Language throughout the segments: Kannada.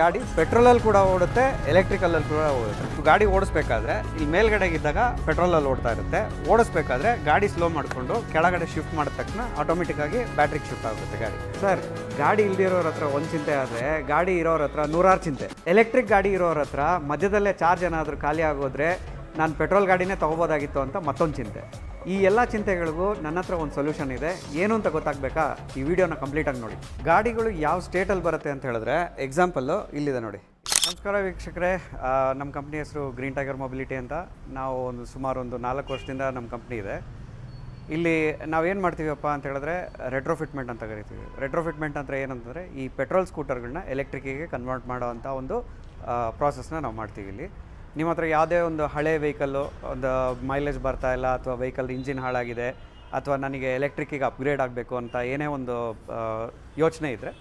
ಗಾಡಿ ಪೆಟ್ರೋಲಲ್ಲಿ ಕೂಡ ಓಡುತ್ತೆ ಎಲೆಕ್ಟ್ರಿಕಲ್ ಅಲ್ಲಿ ಕೂಡ ಓಡುತ್ತೆ. ಗಾಡಿ ಓಡಿಸ್ಬೇಕಾದ್ರೆ ಈ ಮೇಲ್ಗಡೆ ಇದ್ದಾಗ ಪೆಟ್ರೋಲಲ್ಲಿ ಓಡ್ತಾ ಇರುತ್ತೆ. ಓಡಿಸ್ಬೇಕಾದ್ರೆ ಗಾಡಿ ಸ್ಲೋ ಮಾಡಿಕೊಂಡು ಕೆಳಗಡೆ ಶಿಫ್ಟ್ ಮಾಡಿದ ತಕ್ಷಣ ಆಟೋಮೆಟಿಕ್ ಆಗಿ ಬ್ಯಾಟ್ರಿಗೆ ಶಿಫ್ಟ್ ಆಗುತ್ತೆ ಗಾಡಿ. ಸರ್ ಗಾಡಿ ಇಲ್ದಿರೋರ ಹತ್ರ ಒಂದು ಚಿಂತೆ ಆದ್ರೆ ಗಾಡಿ ಇರೋರ ಹತ್ರ ನೂರಾರು ಚಿಂತೆ. ಎಲೆಕ್ಟ್ರಿಕ್ ಗಾಡಿ ಇರೋರ ಹತ್ರ ಮಧ್ಯದಲ್ಲೇ ಚಾರ್ಜ್ ಏನಾದರೂ ಖಾಲಿ ಆಗೋದ್ರೆ ನಾನು ಪೆಟ್ರೋಲ್ ಗಾಡಿನೇ ತಗೋಬೋದಾಗಿತ್ತು ಅಂತ ಮತ್ತೊಂದು ಚಿಂತೆ. ಈ ಎಲ್ಲ ಚಿಂತೆಗಳಿಗೂ ನನ್ನ ಹತ್ರ ಒಂದು ಸೊಲ್ಯೂಷನ್ ಇದೆ. ಏನು ಅಂತ ಗೊತ್ತಾಗಬೇಕಾ? ಈ ವಿಡಿಯೋನ ಕಂಪ್ಲೀಟಾಗಿ ನೋಡಿ. ಗಾಡಿಗಳು ಯಾವ ಸ್ಟೇಟಲ್ಲಿ ಬರುತ್ತೆ ಅಂತ ಹೇಳಿದ್ರೆ ಎಕ್ಸಾಂಪಲ್ಲು ಇಲ್ಲಿದೆ ನೋಡಿ. ನಮಸ್ಕಾರ ವೀಕ್ಷಕರೇ. ನಮ್ಮ ಕಂಪ್ನಿ ಹೆಸರು ಗ್ರೀನ್ ಟೈಗರ್ ಮೊಬಿಲಿಟಿ ಅಂತ. ನಾವು ಒಂದು ಸುಮಾರು ಒಂದು ನಾಲ್ಕು ವರ್ಷದಿಂದ ನಮ್ಮ ಕಂಪ್ನಿ ಇದೆ. ಇಲ್ಲಿ ನಾವೇನು ಮಾಡ್ತೀವಪ್ಪ ಅಂತ ಹೇಳಿದ್ರೆ ರೆಟ್ರೋಫಿಟ್ಮೆಂಟ್ ಅಂತ ಕರಿತೀವಿ. ರೆಟ್ರೋಫಿಟ್ಮೆಂಟ್ ಅಂದರೆ ಏನಂತಂದರೆ, ಈ ಪೆಟ್ರೋಲ್ ಸ್ಕೂಟರ್ಗಳನ್ನ ಎಲೆಕ್ಟ್ರಿಕ್ಕಿಗೆ ಕನ್ವರ್ಟ್ ಮಾಡೋ ಅಂಥ ಒಂದು ಪ್ರಾಸೆಸ್ನ ನಾವು ಮಾಡ್ತೀವಿ ಇಲ್ಲಿ. ನಿಮ್ಮ ಹತ್ರ ಯಾವುದೇ ಒಂದು ಹಳೆ ವೆಹಿಕಲ್ಲು, ಒಂದು ಮೈಲೇಜ್ ಬರ್ತಾ ಇಲ್ಲ ಅಥವಾ ವೆಹಿಕಲ್ ಇಂಜಿನ್ ಹಾಳಾಗಿದೆ ಅಥವಾ ನನಗೆ ಎಲೆಕ್ಟ್ರಿಕ್ಕಿಗೆ ಅಪ್ಗ್ರೇಡ್ ಆಗಬೇಕು ಅಂತ ಏನೇ ಒಂದು ಯೋಚನೆ ಇದ್ದರೆ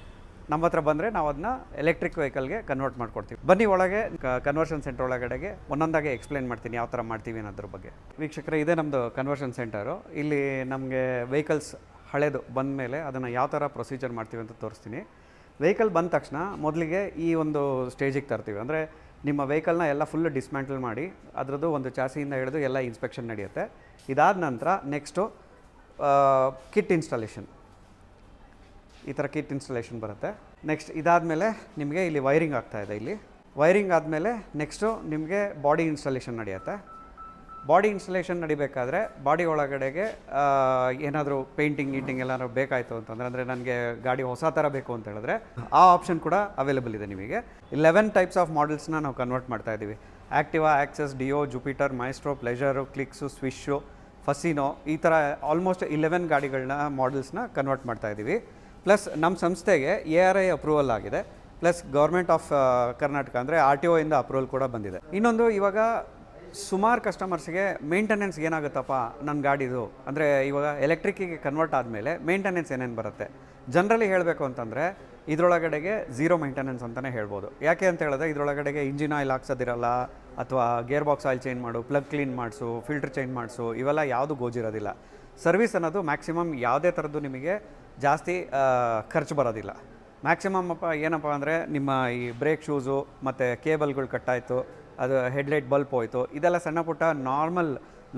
ನಮ್ಮ ಹತ್ರ ಬಂದರೆ ನಾವು ಅದನ್ನ ಎಲೆಕ್ಟ್ರಿಕ್ ವೆಹಿಕಲ್ಗೆ ಕನ್ವರ್ಟ್ ಮಾಡ್ಕೊಡ್ತೀವಿ. ಬನ್ನಿ ಒಳಗೆ ಕನ್ವರ್ಷನ್ ಸೆಂಟರ್ ಒಳಗಡೆಗೆ ಒಂದೊಂದಾಗೆ ಎಕ್ಸ್ಪ್ಲೇನ್ ಮಾಡ್ತೀನಿ ಯಾವ ಥರ ಮಾಡ್ತೀವಿ ಅನ್ನೋದ್ರ ಬಗ್ಗೆ. ವೀಕ್ಷಕರೇ, ಇದೇ ನಮ್ಮದು ಕನ್ವರ್ಷನ್ ಸೆಂಟರು ಇಲ್ಲಿ ನಮಗೆ ವೆಹಿಕಲ್ಸ್ ಹಳೆದು ಬಂದ ಮೇಲೆ ಅದನ್ನು ಯಾವ ಥರ ಪ್ರೊಸೀಜರ್ ಮಾಡ್ತೀವಿ ಅಂತ ತೋರಿಸ್ತೀನಿ. ವೆಹಿಕಲ್ ಬಂದ ತಕ್ಷಣ ಮೊದಲಿಗೆ ಈ ಒಂದು ಸ್ಟೇಜಿಗೆ ತರ್ತೀವಿ. ಅಂದರೆ ನಿಮ್ಮ ವೆಹಿಕಲ್ನ ಎಲ್ಲ ಫುಲ್ ಡಿಸ್ಮ್ಯಾಂಟಲ್ ಮಾಡಿ, ಅದರದ್ದು ಒಂದು ಚಾಸಿಯಿಂದ ಹಿಡಿದು ಎಲ್ಲ ಇನ್ಸ್ಪೆಕ್ಷನ್ ನಡೆಯುತ್ತೆ. ಇದಾದ ನಂತರ ನೆಕ್ಸ್ಟು ಕಿಟ್ ಇನ್ಸ್ಟಾಲೇಷನ್ ಈ ಥರ ಕಿಟ್ ಇನ್ಸ್ಟಾಲೇಷನ್ ಬರುತ್ತೆ. ನೆಕ್ಸ್ಟ್ ಇದಾದಮೇಲೆ ನಿಮಗೆ ಇಲ್ಲಿ ವೈರಿಂಗ್ ಆಗ್ತಾಯಿದೆ ಇಲ್ಲಿ. ವೈರಿಂಗ್ ಆದಮೇಲೆ ನೆಕ್ಸ್ಟು ನಿಮಗೆ ಬಾಡಿ ಇನ್ಸ್ಟಾಲೇಷನ್ ನಡೆಯುತ್ತೆ. ಬಾಡಿ ಇನ್ಸ್ಟಲೇಷನ್ ನಡಿಬೇಕಾದ್ರೆ ಬಾಡಿ ಒಳಗಡೆಗೆ ಏನಾದರೂ ಪೇಂಟಿಂಗ್, ಗೀಟಿಂಗ್ ಎಲ್ಲಾದ್ರೂ ಬೇಕಾಯಿತು ಅಂತಂದರೆ, ಅಂದರೆ ನನಗೆ ಗಾಡಿ ಹೊಸ ಥರ ಬೇಕು ಅಂತ ಹೇಳಿದ್ರೆ ಆ ಆಪ್ಷನ್ ಕೂಡ ಅವೈಲೇಬಲ್ ಇದೆ ನಿಮಗೆ. ಇಲೆವೆನ್ ಟೈಪ್ಸ್ ಆಫ್ ಮಾಡೆಲ್ಸ್ನ ನಾವು ಕನ್ವರ್ಟ್ ಮಾಡ್ತಾ ಇದ್ದೀವಿ. Activa Access Dio Jupiter Maestro Pleasure Cliq Swish Fascino ಈ ಥರ ಆಲ್ಮೋಸ್ಟ್ ಇಲೆವೆನ್ ಗಾಡಿಗಳನ್ನ ಮಾಡೆಲ್ಸ್ನ ಕನ್ವರ್ಟ್ ಮಾಡ್ತಾ ಇದ್ದೀವಿ. ಪ್ಲಸ್ ನಮ್ಮ ಸಂಸ್ಥೆಗೆ ಎ ಆರ್ ಐ ಅಪ್ರೂವಲ್ ಆಗಿದೆ. ಪ್ಲಸ್ ಗೌರ್ಮೆಂಟ್ ಆಫ್ ಕರ್ನಾಟಕ ಅಂದರೆ ಆರ್ ಟಿ ಇಂದ ಅಪ್ರೂವಲ್ ಕೂಡ ಬಂದಿದೆ. ಇನ್ನೊಂದು ಇವಾಗ ಸುಮಾರು ಕಸ್ಟಮರ್ಸ್ಗೆ ಮೇಂಟೆನೆನ್ಸ್ ಏನಾಗುತ್ತಪ್ಪ ನನ್ನ ಗಾಡಿದು? ಅಂದರೆ ಇವಾಗ ಎಲೆಕ್ಟ್ರಿಕ್ಕಿಗೆ ಕನ್ವರ್ಟ್ ಆದಮೇಲೆ ಮೇಂಟೆನೆನ್ಸ್ ಏನೇನು ಬರುತ್ತೆ? ಜನರಲಿ ಹೇಳಬೇಕು ಅಂತಂದರೆ ಇದರೊಳಗಡೆಗೆ ಝೀರೋ ಮೇಂಟೆನೆನ್ಸ್ ಅಂತಲೇ ಹೇಳ್ಬೋದು. ಯಾಕೆ ಅಂತ ಹೇಳಿದ್ರೆ ಇದರೊಳಗಡೆಗೆ ಇಂಜಿನ್ ಆಯಿಲ್ ಹಾಕ್ಸೋದಿರಲ್ಲ, ಅಥವಾ ಗೇರ್ ಬಾಕ್ಸ್ ಆಯಿಲ್ ಚೇಂಜ್ ಮಾಡು ಪ್ಲಗ್ ಕ್ಲೀನ್ ಮಾಡಿಸು ಫಿಲ್ಟರ್ ಚೇಂಜ್ ಮಾಡಿಸು, ಇವೆಲ್ಲ ಯಾವುದು ಗೋಜಿರೋದಿಲ್ಲ. ಸರ್ವಿಸ್ ಅನ್ನೋದು ಮ್ಯಾಕ್ಸಿಮಮ್ ಯಾವುದೇ ಥರದ್ದು ನಿಮಗೆ ಜಾಸ್ತಿ ಖರ್ಚು ಬರೋದಿಲ್ಲ. ಮ್ಯಾಕ್ಸಿಮಮ್ ಅಪ್ಪ ಏನಪ್ಪ ಅಂದರೆ ನಿಮ್ಮ ಈ ಬ್ರೇಕ್ ಶೂಸು ಮತ್ತು ಕೇಬಲ್ಗಳು ಕಟ್ಟಾಯಿತು ಅದು ಹೆಡ್ಲೈಟ್ ಬಲ್ಪ್ ಹೋಯಿತು. ಇದೆಲ್ಲ ಸಣ್ಣ ಪುಟ್ಟ ನಾರ್ಮಲ್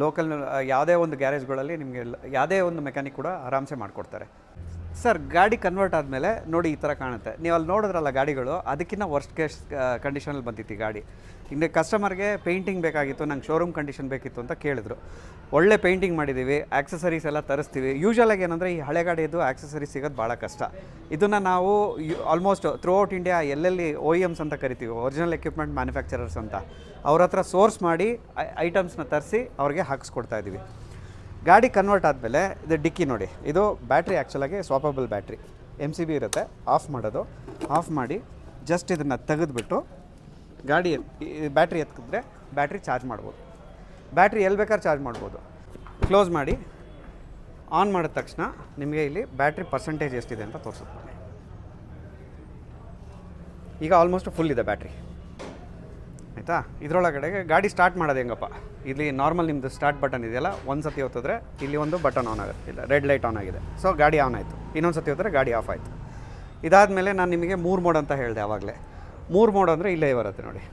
ಲೋಕಲ್ ಯಾವುದೇ ಒಂದು ಗ್ಯಾರೇಜ್ಗಳಲ್ಲಿ ನಿಮಗೆ ಯಾವುದೇ ಒಂದು ಮೆಕ್ಯಾನಿಕ್ ಕೂಡ ಆರಾಮ್ಸೆ ಮಾಡಿಕೊಡ್ತಾರೆ. ಸರ್, ಗಾಡಿ ಕನ್ವರ್ಟ್ ಆದಮೇಲೆ ನೋಡಿ ಈ ಥರ ಕಾಣುತ್ತೆ. ನೀವು ಅಲ್ಲಿ ನೋಡಿದ್ರಲ್ಲ ಗಾಡಿಗಳು ಅದಕ್ಕಿಂತ ವರ್ಸ್ಟ್ ಕೇಸ್ ಕಂಡೀಷನಲ್ಲಿ ಬಂದಿತ್ತು ಗಾಡಿ. ಇನ್ನು ಕಸ್ಟಮರ್ಗೆ ಪೇಂಟಿಂಗ್ ಬೇಕಾಗಿತ್ತು, ನಂಗೆ ಶೋರೂಮ್ ಕಂಡೀಷನ್ ಬೇಕಿತ್ತು ಅಂತ ಕೇಳಿದ್ರು. ಒಳ್ಳೆ ಪೇಂಟಿಂಗ್ ಮಾಡಿದ್ದೀವಿ ಆಕ್ಸಸರೀಸ್ ಎಲ್ಲ ತರಿಸ್ತೀವಿ. ಯೂಶ್ವಲಾಗಿ ಏನಂದರೆ ಈ ಹಳೆ ಗಾಡಿಯದು ಆಕ್ಸಸರೀಸ್ ಸಿಗೋದು ಭಾಳ ಕಷ್ಟ. ಇದನ್ನು ನಾವು ಆಲ್ಮೋಸ್ಟ್ ಥ್ರೂ ಔಟ್ ಇಂಡಿಯಾ ಎಲ್ಲೆಲ್ಲಿ ಓ ಇ ಎಮ್ಸ್ ಅಂತ ಕರಿತೀವಿ ಒರಿಜಿನಲ್ ಎಕ್ವಿಪ್ಮೆಂಟ್ ಮ್ಯಾನುಫ್ಯಾಕ್ಚರರ್ಸ್ ಅಂತ, ಅವ್ರ ಹತ್ರ ಸೋರ್ಸ್ ಮಾಡಿ ಐಟಮ್ಸ್ನ ತರಿಸಿ ಅವ್ರಿಗೆ ಹಾಕಿಸ್ಕೊಡ್ತಾ ಇದ್ದೀವಿ ಗಾಡಿ ಕನ್ವರ್ಟ್ ಆದಮೇಲೆ ಇದು ಡಿಕ್ಕಿ ನೋಡಿ, ಇದು battery ಆ್ಯಕ್ಚುಲಾಗಿ swappable battery M C B ಇರುತ್ತೆ ಆಫ್ ಮಾಡೋದು ಆಫ್ ಮಾಡಿ ಜಸ್ಟ್ ಇದನ್ನು ತೆಗೆದುಬಿಟ್ಟು ಗಾಡಿ ಬ್ಯಾಟ್ರಿ ಎತ್ತಿದ್ರೆ ಬ್ಯಾಟ್ರಿ ಚಾರ್ಜ್ ಮಾಡ್ಬೋದು. ಬ್ಯಾಟ್ರಿ ಎಲ್ಲಿ ಬೇಕಾದ್ರೆ ಚಾರ್ಜ್ ಮಾಡ್ಬೋದು. ಕ್ಲೋಸ್ ಮಾಡಿ, ಆನ್ ಮಾಡಿದ ತಕ್ಷಣ ನಿಮಗೆ ಇಲ್ಲಿ ಬ್ಯಾಟ್ರಿ ಪರ್ಸೆಂಟೇಜ್ ಎಷ್ಟಿದೆ ಅಂತ ತೋರಿಸುತ್ತೆ. ಈಗ ಆಲ್ಮೋಸ್ಟ್ ಫುಲ್ ಇದೆ ಬ್ಯಾಟ್ರಿ. ಆಯಿತಾ? ಇದರೊಳಗಡೆಗೆ ಗಾಡಿ ಸ್ಟಾರ್ಟ್ ಮಾಡೋದು ಹೆಂಗಪ್ಪ? ಇಲ್ಲಿ ನಾರ್ಮಲ್ ನಿಮ್ಮದು ಸ್ಟಾರ್ಟ್ ಬಟನ್ ಇದೆಯಲ್ಲ, ಒಂದು ಸತಿ ಹೊತ್ತಿದ್ರೆ ಇಲ್ಲಿ ಒಂದು ಬಟನ್ ಆನ್ ಆಗುತ್ತೆ. ಇಲ್ಲ ರೆಡ್ ಲೈಟ್ ಆನ್ ಆಗಿದೆ. ಸೊ ಗಾಡಿ ಆನ್ ಆಯಿತು. ಇನ್ನೊಂದು ಸತಿ ಹೋದರೆ ಗಾಡಿ ಆಫ್ ಆಯಿತು. ಇದಾದಮೇಲೆ ನಾನು ನಿಮಗೆ ಮೂರು ಮೋಡ್ ಅಂತ ಹೇಳಿದೆ ಆವಾಗಲೇ ಮೂರು ಮೋಡ್ ಅಂದರೆ ಇಲ್ಲೇ ಬರುತ್ತೆ ನೋಡಿ.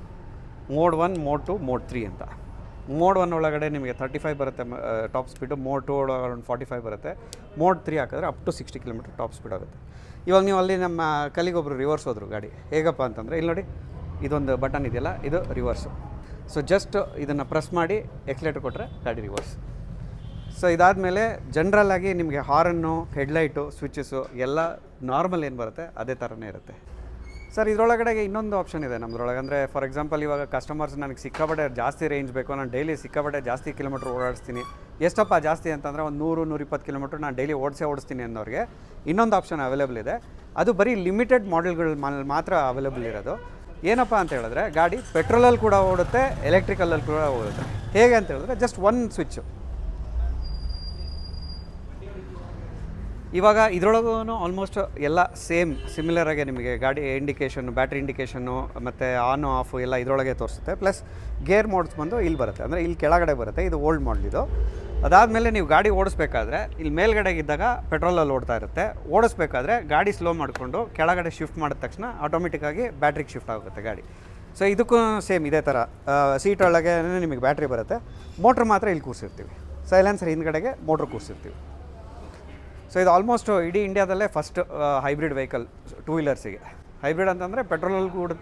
Mode one, mode two, mode three ಅಂತ. ಮೋಡ್ ಒನ್ ಒಳಗಡೆ ನಿಮಗೆ ತರ್ಟಿ ಫೈವ್ ಬರುತ್ತೆ ಟಾಪ್ ಸ್ಪೀಡು ಮೋಡ್ ಟು ಒಳಗಡೆ ಒಂದು ಫಾರ್ಟಿ ಫೈವ್ ಬರುತ್ತೆ. ಮೋಡ್ ತ್ರೀ ಹಾಕಿದ್ರೆ up to sixty kilometre top speed ಆಗುತ್ತೆ. ಇವಾಗ ನೀವು ಅಲ್ಲಿ ನಮ್ಮ ಕಲಿಗೊಬ್ಬರು ರಿವರ್ಸ್ ಹೋದರು ಗಾಡಿ. ಹೇಗಪ್ಪ ಅಂತಂದರೆ, ಇಲ್ಲಿ ನೋಡಿ, ಇದೊಂದು ಬಟನ್ ಇದೆಯಲ್ಲ, ಇದು ರಿವರ್ಸು ಸೊ ಜಸ್ಟ್ ಇದನ್ನು ಪ್ರೆಸ್ ಮಾಡಿ ಎಕ್ಸ್ಲೇಟರ್ ಕೊಟ್ಟರೆ ಗಾಡಿ ರಿವರ್ಸ್ ಸೊ ಇದಾದಮೇಲೆ ಆಗಿ ನಿಮಗೆ ಹಾರನ್ನು ಹೆಡ್ಲೈಟು ಸ್ವಿಚಸ್ಸು ಎಲ್ಲ ನಾರ್ಮಲ್ ಏನು ಬರುತ್ತೆ, ಅದೇ ಥರನೇ ಇರುತ್ತೆ. ಸರ್, ಇದರೊಳಗಡೆಗೆ ಇನ್ನೊಂದು ಆಪ್ಷನ್ ಇದೆ ನಮ್ಮದ್ರೊಳಗೆ ಅಂದರೆ ಫಾರ್ ಎಕ್ಸಾಂಪಲ್ ಇವಾಗ ಕಸ್ಟಮರ್ಸ್ ನನಗೆ ಸಿಕ್ಕಾಪಟ್ಟೆ ಜಾಸ್ತಿ ರೇಂಜ್ ಬೇಕು. ನಾನು ಡೈಲಿ ಸಿಕ್ಕಾಪಟ್ಟೆ ಜಾಸ್ತಿ ಕಿಲೋಮೀಟ್ರ್ ಓಡಾಡಿಸ್ತೀನಿ. ಎಷ್ಟಪ್ಪ ಜಾಸ್ತಿ ಅಂತಂದರೆ ಒಂದು ನೂರು, ನೂರಿಪ್ಪತ್ತು ಕಿಲೋಮೀಟ್ರ್ ನಾನು ಡೈಲಿ ಓಡಿಸೇ ಓಡಿಸ್ತೀನಿ ಅನ್ನೋರಿಗೆ ಇನ್ನೊಂದು ಆಪ್ಷನ್ ಅವೈಲೇಬಲ್ ಇದೆ. ಅದು ಬರೀ ಲಿಮಿಟೆಡ್ ಮಾಡೆಲ್ಗಳು ಮಾತ್ರ ಅವೈಲೇಬಲ್ ಇರೋದು. ಏನಪ್ಪ ಅಂತ ಹೇಳಿದ್ರೆ, ಗಾಡಿ ಪೆಟ್ರೋಲಲ್ಲಿ ಕೂಡ ಓಡುತ್ತೆ ಎಲೆಕ್ಟ್ರಿಕಲಲ್ಲಿ ಕೂಡ ಓಡುತ್ತೆ. ಹೇಗೆ ಅಂತ ಹೇಳಿದ್ರೆ ಜಸ್ಟ್ ಒನ್ ಸ್ವಿಚ್ಚು ಇವಾಗ ಇದರೊಳಗೂ ಆಲ್ಮೋಸ್ಟ್ ಎಲ್ಲ ಸೇಮ್ ಸಿಮಿಲರ್ ಆಗಿ ನಿಮಗೆ ಗಾಡಿ ಇಂಡಿಕೇಷನ್ ಬ್ಯಾಟ್ರಿ ಇಂಡಿಕೇಷನ್ನು ಮತ್ತು ಆನ್ ಆಫ್ ಎಲ್ಲ ಇದರೊಳಗೆ ತೋರಿಸುತ್ತೆ. ಪ್ಲಸ್ ಗೇರ್ ಮೋಡ್ಸ್ ಬಂದು ಇಲ್ಲಿ ಬರುತ್ತೆ. ಅಂದರೆ ಇಲ್ಲಿ ಕೆಳಗಡೆ ಬರುತ್ತೆ. ಇದು ಓಲ್ಡ್ ಮಾಡಲ್ ಇದು. ಅದಾದಮೇಲೆ ನೀವು ಗಾಡಿ ಓಡಿಸ್ಬೇಕಾದ್ರೆ ಇಲ್ಲಿ ಮೇಲ್ಗಡೆ ಇದ್ದಾಗ ಪೆಟ್ರೋಲಲ್ಲಿ ಓಡ್ತಾ ಇರುತ್ತೆ. ಓಡಿಸ್ಬೇಕಾದ್ರೆ ಗಾಡಿ ಸ್ಲೋ ಮಾಡಿಕೊಂಡು ಕೆಳಗಡೆ ಶಿಫ್ಟ್ ಮಾಡಿದ ತಕ್ಷಣ ಆಟೋಮೆಟಿಕ್ಕಾಗಿ ಬ್ಯಾಟ್ರಿಗೆ ಶಿಫ್ಟ್ ಆಗುತ್ತೆ ಗಾಡಿ. ಸೊ ಇದಕ್ಕೂ ಸೇಮ್ ಇದೇ ಥರ ಸೀಟ್ ಒಳಗೆ ನಿಮಗೆ ಬ್ಯಾಟ್ರಿ ಬರುತ್ತೆ. ಮೋಟ್ರ್ ಮಾತ್ರ ಇಲ್ಲಿ ಕೂರಿಸಿರ್ತೀವಿ. ಸೈಲೆನ್ಸರ್ ಹಿಂದ್ಗಡೆಗೆ ಮೋಟ್ರ್ ಕೂರಿಸಿರ್ತೀವಿ. ಸೊ ಇದು ಆಲ್ಮೋಸ್ಟ್ ಇಡೀ ಇಂಡಿಯಾದಲ್ಲೇ ಫಸ್ಟ್ ಹೈಬ್ರಿಡ್ ವೆಹಿಕಲ್ ಟೂ ವೀಲರ್ಸಿಗೆ ಹೈಬ್ರಿಡ್ ಅಂತಂದರೆ ಪೆಟ್ರೋಲಲ್ಲಿ ಕೂಡ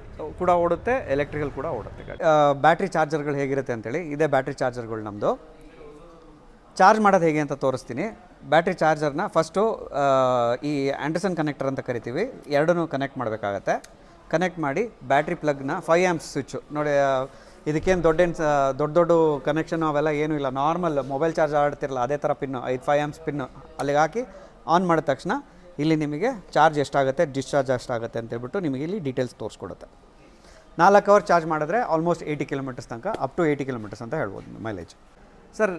ಕೂಡ ಓಡುತ್ತೆ ಎಲೆಕ್ಟ್ರಿಕಲ್ ಕೂಡ ಓಡುತ್ತೆ. ಬ್ಯಾಟ್ರಿ ಚಾರ್ಜರ್ಗಳು ಹೇಗಿರುತ್ತೆ ಅಂತೇಳಿ, ಇದೇ ಬ್ಯಾಟ್ರಿ ಚಾರ್ಜರ್ಗಳು ನಮ್ಮದು ಚಾರ್ಜ್ ಮಾಡೋದು ಹೇಗೆ ಅಂತ ತೋರಿಸ್ತೀನಿ. ಬ್ಯಾಟ್ರಿ ಚಾರ್ಜರ್ನ ಫಸ್ಟು ಈ ಆ್ಯಂಡರ್ಸನ್ ಕನೆಕ್ಟರ್ ಅಂತ ಕರಿತೀವಿ. ಎರಡನ್ನೂ ಕನೆಕ್ಟ್ ಮಾಡಬೇಕಾಗತ್ತೆ. ಕನೆಕ್ಟ್ ಮಾಡಿ ಬ್ಯಾಟ್ರಿ ಪ್ಲಗ್ನ ಫೈವ್ ಆ್ಯಮ್ಸ್ ಸ್ವಿಚ್ಚು ನೋಡಿ ಇದಕ್ಕೇನು ದೊಡ್ಡೇನು ದೊಡ್ಡ ದೊಡ್ಡ ಕನೆಕ್ಷನ್ ಅವೆಲ್ಲ ಏನೂ ಇಲ್ಲ. ನಾರ್ಮಲ್ ಮೊಬೈಲ್ ಚಾರ್ಜ್ ಆಡ್ತಿರಲ್ಲ ಅದೇ ಥರ ಪಿನ್ನು ಐದು ಫೈವ್ ಆ್ಯಮ್ಸ್ ಪಿನ್ನು ಅಲ್ಲಿಗೆ ಹಾಕಿ ಆನ್ ಮಾಡಿದ ತಕ್ಷಣ ಇಲ್ಲಿ ನಿಮಗೆ ಚಾರ್ಜ್ ಎಷ್ಟಾಗುತ್ತೆ ಡಿಸ್ಚಾರ್ಜ್ ಎಷ್ಟಾಗುತ್ತೆ ಅಂತೇಳ್ಬಿಟ್ಟು ನಿಮಗೆ ಇಲ್ಲಿ ಡೀಟೇಲ್ಸ್ ತೋರಿಸ್ಕೊಡುತ್ತೆ. ನಾಲ್ಕು ಅವರ್ ಚಾರ್ಜ್ ಮಾಡಿದ್ರೆ ಆಲ್ಮೋಸ್ಟ್ ಏಯ್ಟಿ ಕಿಲೋಮೀಟರ್ಸ್ ತನಕ ಅಪ್ ಟು ಏಯ್ಟಿ ಕಿಲೋಮೀಟರ್ಸ್ ಅಂತ ಹೇಳ್ಬೋದು ಮೈಲೇಜ್ ಸರ್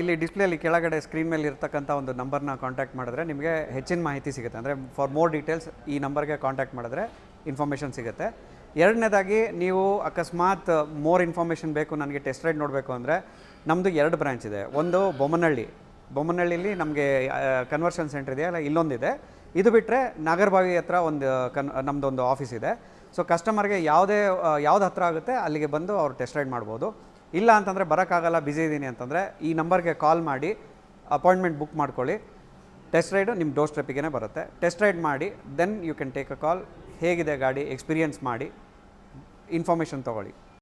ಇಲ್ಲಿ ಡಿಸ್ಪ್ಲೇಲಿ ಕೆಳಗಡೆ ಸ್ಕ್ರೀನ್ ಮೇಲೆ ಇರ್ತಕ್ಕಂಥ ಒಂದು ನಂಬರ್ನ ಕಾಂಟ್ಯಾಕ್ಟ್ ಮಾಡಿದ್ರೆ ನಿಮಗೆ ಹೆಚ್ಚಿನ ಮಾಹಿತಿ ಸಿಗುತ್ತೆ. ಅಂದರೆ ಫಾರ್ ಮೋರ್ ಡೀಟೇಲ್ಸ್ ಈ ನಂಬರ್ಗೆ ಕಾಂಟ್ಯಾಕ್ಟ್ ಮಾಡಿದ್ರೆ ಇನ್ಫಾರ್ಮೇಷನ್ ಸಿಗುತ್ತೆ. ಎರಡನೇದಾಗಿ ನೀವು ಅಕಸ್ಮಾತ್ ಮೋರ್ ಇನ್ಫಾರ್ಮೇಷನ್ ಬೇಕು, ನನಗೆ ಟೆಸ್ಟ್ ರೈಡ್ ನೋಡಬೇಕು ಅಂದರೆ ನಮ್ಮದು ಎರಡು ಬ್ರ್ಯಾಂಚ್ ಇದೆ. ಒಂದು ಬೊಮ್ಮನಹಳ್ಳಿ ಬೊಮ್ಮನಹಳ್ಳಿಲಿ ನಮಗೆ ಕನ್ವರ್ಷನ್ ಸೆಂಟರ್ ಇದೆಯಲ್ಲ ಇಲ್ಲೊಂದಿದೆ. ಇದು ಬಿಟ್ಟರೆ ನಾಗರಬಾವಿ ಹತ್ರ ಒಂದು ಕನ್ ನಮ್ಮದೊಂದು ಆಫೀಸ್ ಇದೆ. ಸೊ ಕಸ್ಟಮರ್ಗೆ ಯಾವುದೇ ಯಾವ್ದು ಹತ್ರ ಆಗುತ್ತೆ, ಅಲ್ಲಿಗೆ ಬಂದು ಅವ್ರು ಟೆಸ್ಟ್ ರೈಡ್ ಮಾಡ್ಬೋದು. ಇಲ್ಲ ಅಂತಂದರೆ ಬರೋಕ್ಕಾಗಲ್ಲ ಬ್ಯುಸಿ ಇದ್ದೀನಿ ಅಂತಂದರೆ ಈ ನಂಬರ್ಗೆ ಕಾಲ್ ಮಾಡಿ ಅಪಾಯಿಂಟ್ಮೆಂಟ್ ಬುಕ್ ಮಾಡ್ಕೊಳ್ಳಿ. ಟೆಸ್ಟ್ ರೈಡು ನಿಮ್ಮ ಡೋರ್ ಸ್ಟೆಪ್ಪಿಗೆ ಬರುತ್ತೆ. ಟೆಸ್ಟ್ ರೈಡ್ ಮಾಡಿ then you can take a call ಹೇಗಿದೆ ಗಾಡಿ ಎಕ್ಸ್ಪೀರಿಯನ್ಸ್ ಮಾಡಿ ಇನ್ಫಾರ್ಮೇಷನ್ ತೊಗೊಳ್ಳಿ.